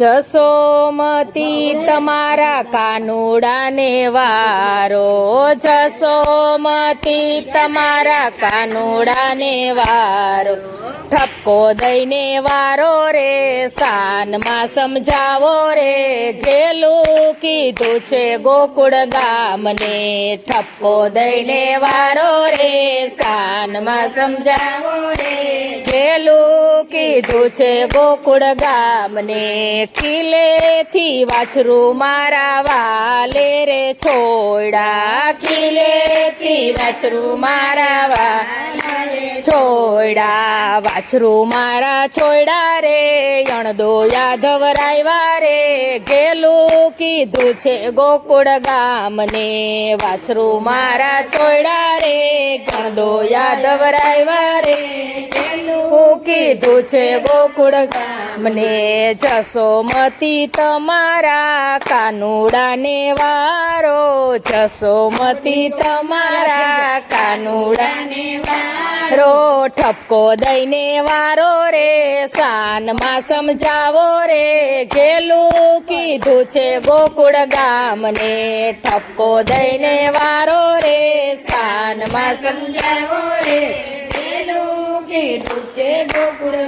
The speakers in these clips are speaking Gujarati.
જસોમતી તમારા કાનુડાને વારો, જસોમતી તમારા કાનુડાને વારો, ઠપકો દઈને વારો રે, સાનમાં સમજાવો રે, ઘેલું કીધું છે ગોકુળ ગામને, ઠપકો દઈને વારો રે, સાનમાં સમજાવો ઘેલું કીધું છે ગોકુળ ગામને, ખીલેથી વાછરું મારા વાલે રે છોડા ખીલેથી વાછરું મારા વાલે છોડા વાછરું મારા છોડા રે, અણદો યાદવ રાયવા રે. ગેલું કીધું છે ગોકુળ ગામને, વાછરું મારા છોડા રે ગણદો યાદવ રાયવા રે. કીધું છે ગોકુળ ગામને જસોમતી તમારા કાનુડાને વારો. જસોમતી તમારા કાનુડાને વારો. ઠપકો દઈને વારો રે, સાનમાં સમજાવો રે. ઘેલું કીધું છે ગોકુળ ગામને, ઠપકો દઈને વારો રે, સાનમાં સમજાવો રે. કીધું છે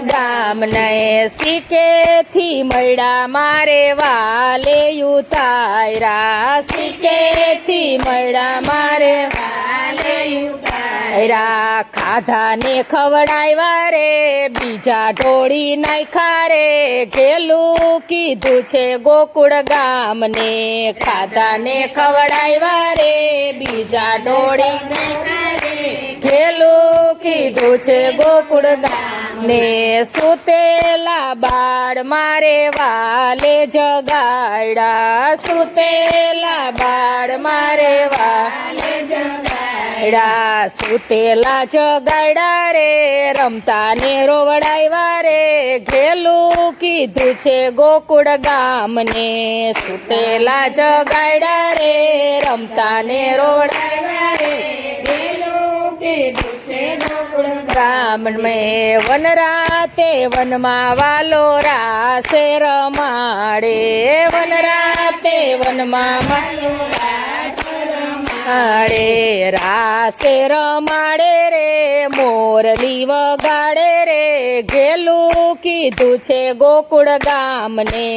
ગામને સિકેથી મળ્યા મારે વાલે ઉતાર્યા. સિકેથી મળ્યા મારે વાલે ઉતાર્યા ખાધા ને ખવડાવ્યા રે, બીજા ઢોળી નાખ્યા રે ઘેલું કીધું છે ગોકુળ ગામને ખાધા ને ખવડાવ્યા રે, બીજા ઢોળી ખેલું કીધું છે ગોકુળ ગામને, સુતેલા બાળ મારે વાલે જગાડા સુતેલા બાળ મારે વાલે જગાડ્યા સુતેલા જગાડ્યા રે રમતા ને રોવડાવ્યા રે. ઘેલું કીધું છે ગોકુળ ગામને, સુતેલા જગાડ્યા રે રમતા ને રોવડાવ્યા રે. ઘેલું છે ગામ મેં વન રાતે વનમાં વાલો રાસે રમાડે. વન રાતે વનમાં વાલો રમાડે રાસે રમાડે રે, મોરલી વગાડે રે. ઘેલું કીધું છે ગોકુળ ગામને,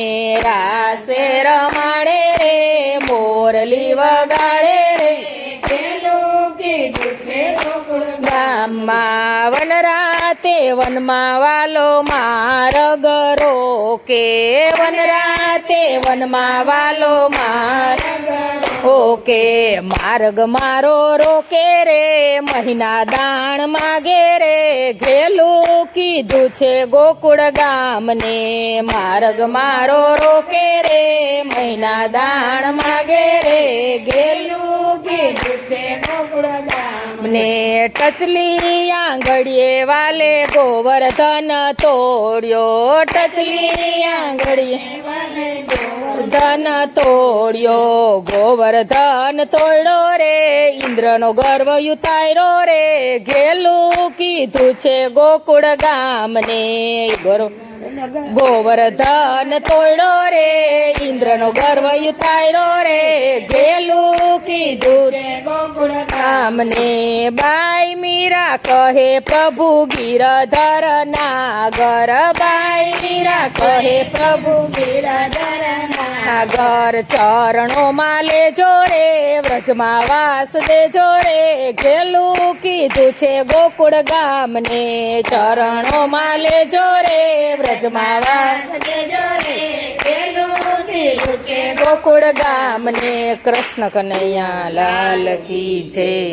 રાસે રમાડે રે, મોરલી વગાડે રે. ઘેલું કીધું વનમાં વાલો માર રોકે વન રાતે વનમાં વાલો માર્ગ ઓકે માર્ગ મારો રોકે રે, મહિના દાણ માગે રે. ઘેલું કીધું છે ગોકુળ ગામને, માર્ગ મારો રોકે રે, મહિના દાણ માગે રે. ઘેલું કીધું છે ગોકુળ ગામને ટચલી આંગળીએ વાલે ગોવર્ધન તોડ્યો. ટચલી આંગળીએ ધન તોડ્યો. ગોવર્ધન તોડ્યો રે, ઇન્દ્રનો ગર્વ યુતાયરો રે. ઘેલું કીધું છે ગોકુળ ગામને. ગોવર્ધન તોડ્યો રે, ઇન્દ્રનો ગર્વ યુતાયરો રે. ઘેલું ગામને બાઈ મીરા કહે, પ્રભુ ગિરધર નાગર બાઈ મીરા કહે, પ્રભુ ગિરધર નાગર ચરણોમાં લેજો રે, વ્રજમાં વાસ દેજો રે. ઘેલું કીધું છે, ગોકુળ ગામને ચરણોમાં લેજો રે, વ્રજમાં વાસ દેજો ગોકુળ ગામને કૃષ્ણ કનૈયા લાલ કી જય.